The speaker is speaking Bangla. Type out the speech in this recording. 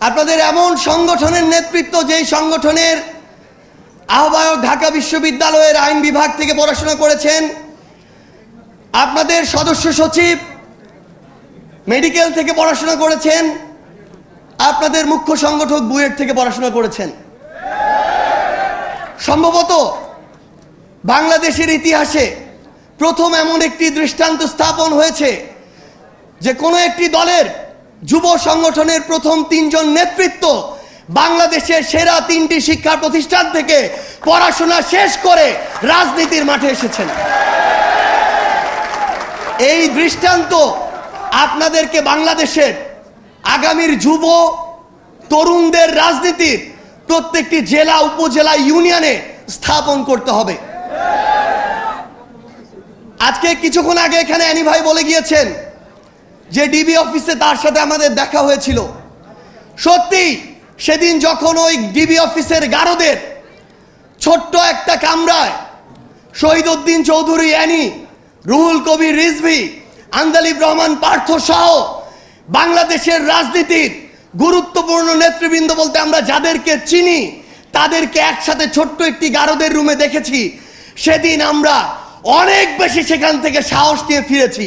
আপনাদের এমন সংগঠনের নেতৃত্ব, যেই সংগঠনের আহ্বায়ক ঢাকা বিশ্ববিদ্যালয়ের আইন বিভাগ থেকে পড়াশোনা করেছেন, আপনাদের সদস্য সচিব মেডিকেল থেকে পড়াশোনা করেছেন, আপনাদের মুখ্য সংগঠক বুয়েট থেকে পড়াশোনা করেছেন। সম্ভবত বাংলাদেশের ইতিহাসে প্রথম এমন একটি দৃষ্টান্ত স্থাপন হয়েছে, যে কোনো একটি দলের যুব সংগঠনের প্রথম তিনজন নেতৃত্ব বাংলাদেশের সেরা তিনটি শিক্ষা প্রতিষ্ঠান থেকে পড়াশোনা শেষ করে রাজনীতির মাঠে এসেছেন। এই দৃষ্টান্ত আপনাদেরকে বাংলাদেশের আগামীর যুব তরুণদের রাজনীতির প্রত্যেকটি জেলা, উপজেলা, ইউনিয়নে স্থাপন করতে হবে। আজকে কিছুক্ষণ আগে এখানে অ্যানি ভাই বলে গিয়েছেন যে ডিবি অফিসে তার সাথে আমাদের দেখা হয়েছিল। সত্যি, সেদিন যখন ওই ডিবি অফিসের গারদের ছোট্ট একটা কামরায় শহীদ উদ্দিন চৌধুরী, অ্যানি, রুহুল কবির, রিজভি আন্দালিব রহমান, পার্থ সহ বাংলাদেশের রাজনীতির গুরুত্বপূর্ণ নেতৃবৃন্দ বলতে আমরা যাদেরকে চিনি, তাদেরকে একসাথে ছোট্ট একটি গারদের রুমে দেখেছি। সেদিন আমরা অনেক বেশি সেখান থেকে সাহস নিয়ে ফিরেছি।